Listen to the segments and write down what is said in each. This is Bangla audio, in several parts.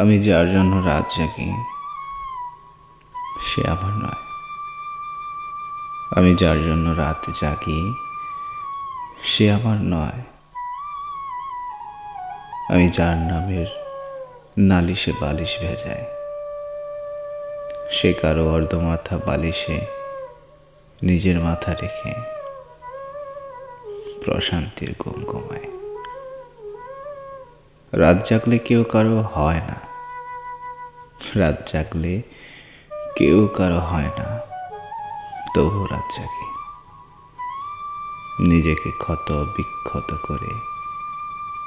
আমি যার জন্য রাত জাগি, সে আমার নয়। আমি যার জন্য রাত জাগি, সে আমার নয়। আমি যার নামের নালিশে বালিশ ভেজাই, সে কারও অর্ধমাথা বালিশে নিজের মাথা রেখে প্রশান্তির ঘুম ঘুমায়। রাত জাগলে কেউ কারও হয় না। রাত জাগলে কেউ কারও হয় না। তবু রাত জাগে। নিজেকে ক্ষত বিক্ষত করে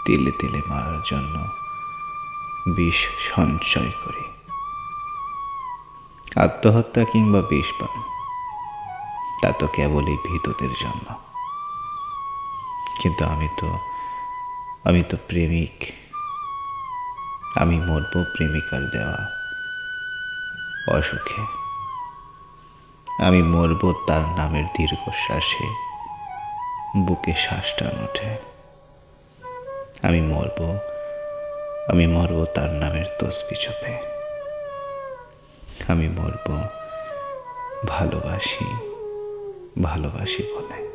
তিলে তিলে মারার জন্য বিষ সঞ্চয় করি। আত্মহত্যা কিংবা বিষপান তা তো কেবলই ভীতদের জন্য। কিন্তু আমি তো আমি তো প্রেমিক। আমি মরব প্রেমিকার দেওয়া অসুখে। আমি মরব তার নামের দীর্ঘশ্বাসে। বুকে শ্বাস টান ওঠে। আমি মরব আমি মরব তার নামের তসবি চোপে আমি মরব ভালোবাসি ভালোবাসি বলে।